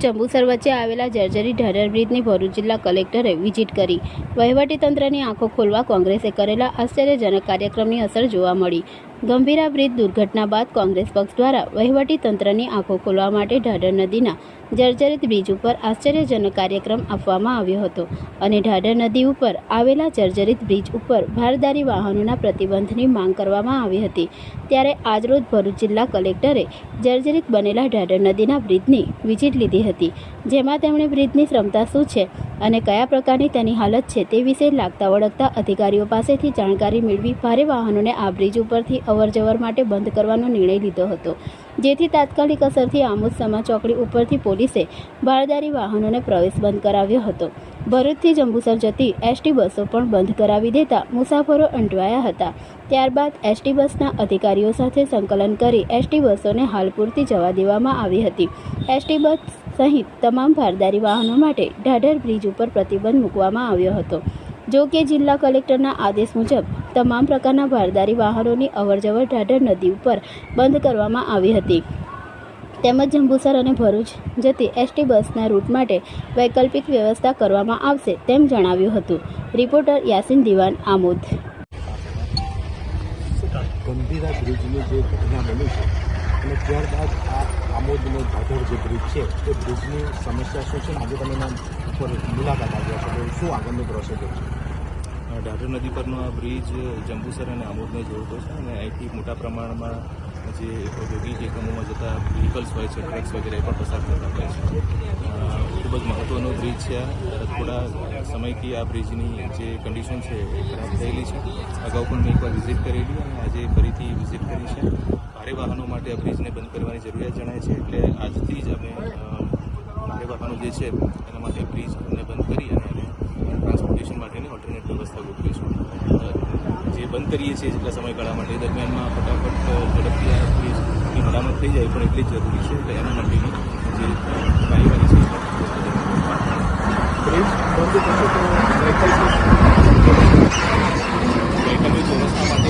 જંબુસર વચ્ચે આવેલા જર્જરી ઢાઢર બ્રિજની ભરૂચ જિલ્લા કલેક્ટરે વિઝિટ કરી. વહીવટીતંત્રની આંખો ખોલવા કોંગ્રેસે કરેલા આશ્ચર્યજનક કાર્યક્રમની અસર જોવા મળી. ગંભીરા બ્રિજ દુર્ઘટના બાદ કોંગ્રેસ પક્ષ દ્વારા વહીવટીતંત્રની આંખો ખોલવા માટે ઢાઢર નદીના જર્જરિત બ્રિજ ઉપર આશ્ચર્યજનક કાર્યક્રમ આપવામાં આવ્યો હતો અને ઢાઢર નદી ઉપર આવેલા જર્જરિત બ્રિજ ઉપર ભારદારી વાહનોના પ્રતિબંધની માંગ કરવામાં આવી હતી. ત્યારે આજરોજ ભરૂચ જિલ્લા કલેક્ટરે જર્જરિત બનેલા ઢાઢર નદીના બ્રિજની વિઝિટ લીધી હતી, જેમાં તેમણે બ્રિજની ક્ષમતા શું છે અને કયા પ્રકારની તેની હાલત છે તે વિશે લાગતા વળગતા અધિકારીઓ પાસેથી જાણકારી મેળવી ભારે વાહનોને આ બ્રિજ ઉપરથી અવરજવર માટે બંધ કરવાનો નિર્ણય લીધો હતો. જેથી તાત્કાલિક અસરથી આમોદ સમા ચોકડી ઉપરથી પોલીસે ભારદારી વાહનોને પ્રવેશ બંધ કરાવ્યો હતો. ભરૂચથી જંબુસર જતી એસટી બસો પણ બંધ કરાવી દેતા મુસાફરો અંટવાયા હતા. ત્યારબાદ એસટી બસના અધિકારીઓ સાથે સંકલન કરી એસટી બસોને હાલ પૂરતી જવા દેવામાં આવી હતી. એસટી બસ સહિત તમામ ભારદારી વાહનો માટે ઢાઢર બ્રિજ ઉપર પ્રતિબંધ મૂકવામાં આવ્યો હતો. જો કે જિલ્લા કલેક્ટરના આદેશ મુજબ તમામ પ્રકારના ભારદારી વાહનોની અવરજવર ઢાઢર નદી ઉપર બંધ કરવામાં આવી હતી. તેમજ જંબુસર અને ભરૂચ જતી એસટી બસના રૂટ માટે વૈકલ્પિક વ્યવસ્થા કરવામાં આવશે તેમ જણાવ્યું હતું. રિપોર્ટર યાસીન દિવાન આમોદ. ગંભીરા બ્રિજની જે ઘટના બની છે અને ત્યારબાદ આ આમોદનો ઢાઢર જે બ્રિજ છે તે બ્રિજની સમસ્યા શું છે? આજે તમે ઉપર મુલાકાત આવ્યા છો. શું આગળનું પ્રોસેસ છે? ઢાઢર નદી પરનો આ બ્રિજ, જંબુસર અને આમોદને જોડતો છે અને અહીંથી મોટા પ્રમાણમાં જે ઔદ્યોગિક એકમોમાં જતા વ્હીકલ્સ હોય છે ટ્રક્સ વગેરે પણ પસાર થતા હોય છે. ખૂબ જ મહત્ત્વનો બ્રિજ છે. થોડા સમયથી આ બ્રિજની જે કન્ડિશન છે એ ખરાબ થયેલી છે. અગાઉ પણ મેં એકવાર વિઝિટ કરેલી અને આજે ફરીથી વિઝિટ કરી છે. ભારે વાહનો માટે આ બ્રિજને બંધ કરવાની જરૂરિયાત જણાય છે એટલે આજથી જ અમે ભારે વાહનો જે છે એના માટે બ્રિજને બંધ કરી અને એને ટ્રાન્સપોર્ટેશન માટેની ઓલ્ટરનેટ વ્યવસ્થા ગોઠવીશું અ, જે બંધ કરીએ છીએ જેટલા સમયગાળા માટે. દરમિયાનમાં ફટાફટ ઝડપથી આ બ્રિજની મરામત થઈ જાય પણ એટલી જ જરૂરી છે એટલે એના માટેની જે કાર્યવાહી છે વૈકલ્પિક વ્યવસ્થા માટે